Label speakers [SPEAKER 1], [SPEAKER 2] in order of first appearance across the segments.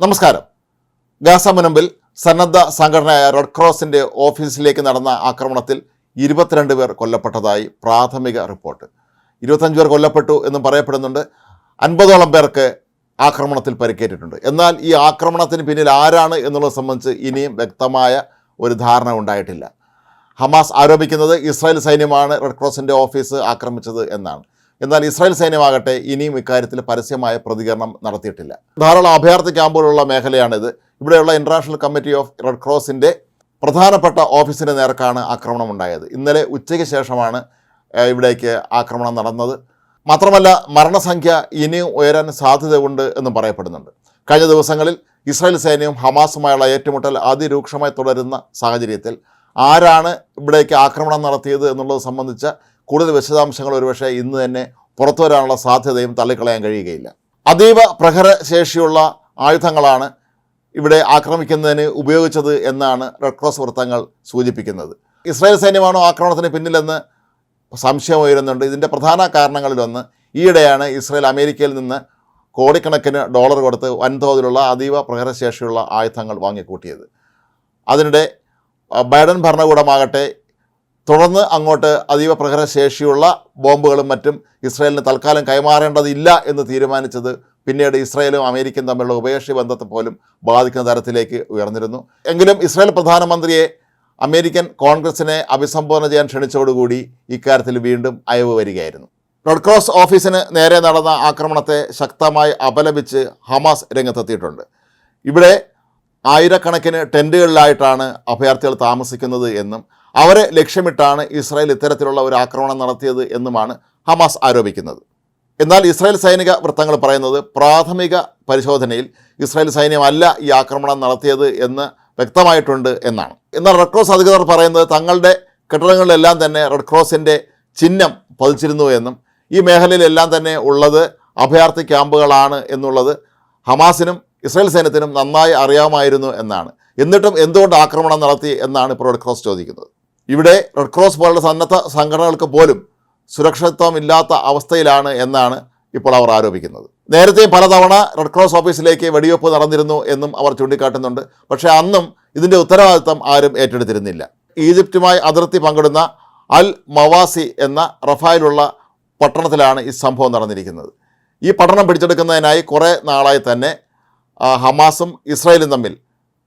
[SPEAKER 1] നമസ്കാരം. ഗാസ മുനമ്പിൽ സന്നദ്ധ സംഘടനയായ റെഡ് ക്രോസിന്റെ ഓഫീസിലേക്ക് നടന്ന ആക്രമണത്തിൽ ഇരുപത്തിരണ്ട് പേർ കൊല്ലപ്പെട്ടതായി പ്രാഥമിക റിപ്പോർട്ട്. ഇരുപത്തഞ്ച് പേർ കൊല്ലപ്പെട്ടു എന്നും പറയപ്പെടുന്നുണ്ട്. അൻപതോളം പേർക്ക് ആക്രമണത്തിൽ പരിക്കേറ്റിട്ടുണ്ട്. എന്നാൽ ഈ ആക്രമണത്തിന് പിന്നിൽ ആരാണ് എന്നുള്ളത് സംബന്ധിച്ച് ഇനിയും വ്യക്തമായ ഒരു ധാരണ ഉണ്ടായിട്ടില്ല. ഹമാസ് ആരോപിക്കുന്നത് ഇസ്രായേൽ സൈന്യമാണ് റെഡ് ക്രോസിന്റെ ഓഫീസ് ആക്രമിച്ചത് എന്നാണ്. എന്നാൽ ഇസ്രായേൽ സൈന്യമാകട്ടെ ഇനിയും ഇക്കാര്യത്തിൽ പരസ്യമായ പ്രതികരണം നടത്തിയിട്ടില്ല. ധാരാളം അഭയാർത്ഥി ക്യാമ്പുകളുള്ള മേഖലയാണിത്. ഇവിടെയുള്ള ഇന്റർനാഷണൽ കമ്മിറ്റി ഓഫ് റെഡ് ക്രോസിന്റെ പ്രധാനപ്പെട്ട ഓഫീസിന് നേർക്കാണ് ആക്രമണം ഉണ്ടായത് ഇന്നലെ ഉച്ചയ്ക്ക് ശേഷമാണ് ഇവിടേക്ക് ആക്രമണം നടന്നത്. മാത്രമല്ല മരണസംഖ്യ ഇനിയും ഉയരാൻ സാധ്യതയുണ്ട് എന്നും പറയപ്പെടുന്നുണ്ട്. കഴിഞ്ഞ ദിവസങ്ങളിൽ ഇസ്രായേൽ സൈന്യവും ഹമാസുമായുള്ള ഏറ്റുമുട്ടൽ അതിരൂക്ഷമായി തുടരുന്ന സാഹചര്യത്തിൽ ആരാണ് ഇവിടേക്ക് ആക്രമണം നടത്തിയത് എന്നുള്ളത് സംബന്ധിച്ച കൂടുതൽ വിശദാംശങ്ങൾ ഒരുപക്ഷെ ഇന്ന് തന്നെ പുറത്തു വരാനുള്ള സാധ്യതയും തള്ളിക്കളയാൻ കഴിയുകയില്ല. അതീവ പ്രഹരശേഷിയുള്ള ആയുധങ്ങളാണ് ഇവിടെ ആക്രമിക്കുന്നതിന് ഉപയോഗിച്ചത് എന്നാണ് റെഡ് ക്രോസ് വൃത്തങ്ങൾ സൂചിപ്പിക്കുന്നത്. ഇസ്രായേൽ സൈന്യമാണോ ആക്രമണത്തിന് പിന്നിലെന്ന് സംശയം ഉയരുന്നുണ്ട്. ഇതിന്റെ പ്രധാന കാരണങ്ങളിലൊന്ന് ഈയിടെയാണ് ഇസ്രായേൽ അമേരിക്കയിൽ നിന്ന് കോടിക്കണക്കിന് ഡോളർ കൊടുത്ത് വൻതോതിലുള്ള അതീവ പ്രഹരശേഷിയുള്ള ആയുധങ്ങൾ വാങ്ങിക്കൂട്ടിയത്. അതിനിടെ ബൈഡൻ ഭരണകൂടമാകട്ടെ തുടർന്ന് അങ്ങോട്ട് അതീവ പ്രഹരശേഷിയുള്ള ബോംബുകളും മറ്റും ഇസ്രയേലിന് തൽക്കാലം കൈമാറേണ്ടതില്ല എന്ന് തീരുമാനിച്ചത് പിന്നീട് ഇസ്രയേലും അമേരിക്കയും തമ്മിലുള്ള ഉഭയകക്ഷി ബന്ധത്തെ പോലും ബാധിക്കുന്ന തരത്തിലേക്ക് ഉയർന്നിരുന്നു. എങ്കിലും ഇസ്രായേൽ പ്രധാനമന്ത്രിയെ അമേരിക്കൻ കോൺഗ്രസിനെ അഭിസംബോധന ചെയ്യാൻ ക്ഷണിച്ചതോടുകൂടി ഇക്കാര്യത്തിൽ വീണ്ടും അയവ് വരികയായിരുന്നു. റെഡ് ക്രോസ് ഓഫീസിന് നേരെ നടന്ന ആക്രമണത്തെ ശക്തമായി അപലപിച്ച് ഹമാസ് രംഗത്തെത്തിയിട്ടുണ്ട്. ഇവിടെ ആയിരക്കണക്കിന് ടെന്റുകളിലായിട്ടാണ് അഭയാർത്ഥികൾ താമസിക്കുന്നത് എന്നും അവരെ ലക്ഷ്യമിട്ടാണ് ഇസ്രായേൽ ഇത്തരത്തിലുള്ള ഒരു ആക്രമണം നടത്തിയത് എന്നുമാണ് ഹമാസ് ആരോപിക്കുന്നത്. എന്നാൽ ഇസ്രായേൽ സൈനിക വൃത്തങ്ങൾ പറയുന്നത് പ്രാഥമിക പരിശോധനയിൽ ഇസ്രായേൽ സൈന്യമല്ല ഈ ആക്രമണം നടത്തിയത് എന്ന് വ്യക്തമായിട്ടുണ്ട് എന്നാണ്. എന്നാൽ റെഡ് ക്രോസ് അധികൃതർ പറയുന്നത് തങ്ങളുടെ കെട്ടിടങ്ങളിലെല്ലാം തന്നെ റെഡ് ക്രോസിന്റെ ചിഹ്നം പതിച്ചിരുന്നു എന്നും ഈ മേഖലയിലെല്ലാം തന്നെ ഉള്ളത് അഭയാർത്ഥി ക്യാമ്പുകളാണ് എന്നുള്ളത് ഹമാസിനും ഇസ്രായേൽ സൈന്യത്തിനും നന്നായി അറിയാമായിരുന്നു എന്നാണ്. എന്നിട്ടും എന്തുകൊണ്ട് ആക്രമണം നടത്തി എന്നാണ് ഇപ്പോൾ റെഡ് ക്രോസ് ചോദിക്കുന്നത്. ഇവിടെ റെഡ് ക്രോസ് പോലുള്ള സന്നദ്ധ സംഘടനകൾക്ക് പോലും സുരക്ഷിതത്വമില്ലാത്ത അവസ്ഥയിലാണ് എന്നാണ് ഇപ്പോൾ അവർ ആരോപിക്കുന്നത്. നേരത്തെ പലതവണ റെഡ് ക്രോസ് ഓഫീസിലേക്ക് വെടിവെപ്പ് നടന്നിരുന്നു എന്നും അവർ ചൂണ്ടിക്കാട്ടുന്നുണ്ട്. പക്ഷേ അന്നും ഇതിന്റെ ഉത്തരവാദിത്തം ആരും ഏറ്റെടുത്തിരുന്നില്ല. ഈജിപ്തുമായി അതിർത്തി പങ്കിടുന്ന അൽ മവാസി എന്ന റഫായിലുള്ള പട്ടണത്തിലാണ് ഈ സംഭവം നടന്നിരിക്കുന്നത്. ഈ പട്ടണം പിടിച്ചെടുക്കുന്നതിനായി കുറേ നാളായി തന്നെ ഹമാസും ഇസ്രായേലും തമ്മിൽ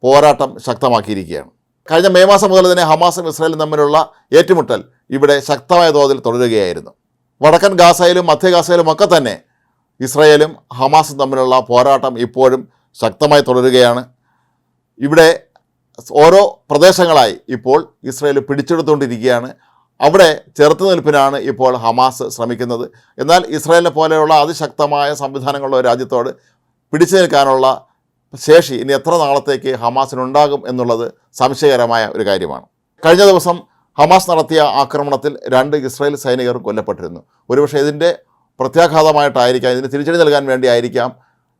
[SPEAKER 1] പോരാട്ടം ശക്തമാക്കിയിരിക്കുകയാണ്. കഴിഞ്ഞ മെയ് മാസം മുതൽ തന്നെ ഹമാസും ഇസ്രായേലും തമ്മിലുള്ള ഏറ്റുമുട്ടൽ ഇവിടെ ശക്തമായ തോതിൽ തുടരുകയായിരുന്നു. വടക്കൻ ഗാസയിലും മധ്യ ഗാസയിലും ഒക്കെ തന്നെ ഇസ്രായേലും ഹമാസും തമ്മിലുള്ള പോരാട്ടം ഇപ്പോഴും ശക്തമായി തുടരുകയാണ്. ഇവിടെ ഓരോ പ്രദേശങ്ങളായി ഇപ്പോൾ ഇസ്രായേൽ പിടിച്ചെടുത്തുകൊണ്ടിരിക്കുകയാണ്. അവിടെ ചെറുത്തുനിൽപ്പിനാണ് ഇപ്പോൾ ഹമാസ് ശ്രമിക്കുന്നത്. എന്നാൽ ഇസ്രായേലിനെ പോലെയുള്ള അതിശക്തമായ സംവിധാനങ്ങളുള്ള രാജ്യത്തോട് പിടിച്ചു നിൽക്കാനുള്ള ശേഷി ഇനി എത്ര നാളത്തേക്ക് ഹമാസിനുണ്ടാകും എന്നുള്ളത് സംശയകരമായ ഒരു കാര്യമാണ്. കഴിഞ്ഞ ദിവസം ഹമാസ് നടത്തിയ ആക്രമണത്തിൽ രണ്ട് ഇസ്രായേൽ സൈനികർ കൊല്ലപ്പെട്ടിരുന്നു. ഒരുപക്ഷെ ഇതിന്റെ പ്രത്യാഘാതമായിട്ടായിരിക്കാം ഇതിന് തിരിച്ചടി നൽകാൻ വേണ്ടിയായിരിക്കാം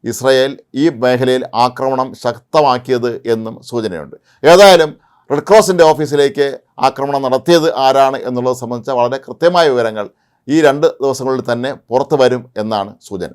[SPEAKER 1] ഇസ്രായേൽ ഈ മേഖലയിൽ ആക്രമണം ശക്തമാക്കിയത് എന്നും സൂചനയുണ്ട്. ഏതായാലും റെഡ് ക്രോസിന്റെ ഓഫീസിലേക്ക് ആക്രമണം നടത്തിയത് ആരാണ് എന്നുള്ളത് സംബന്ധിച്ച വളരെ കൃത്യമായ വിവരങ്ങൾ ഈ രണ്ട് ദിവസങ്ങളിൽ തന്നെ പുറത്തു വരും എന്നാണ് സൂചന.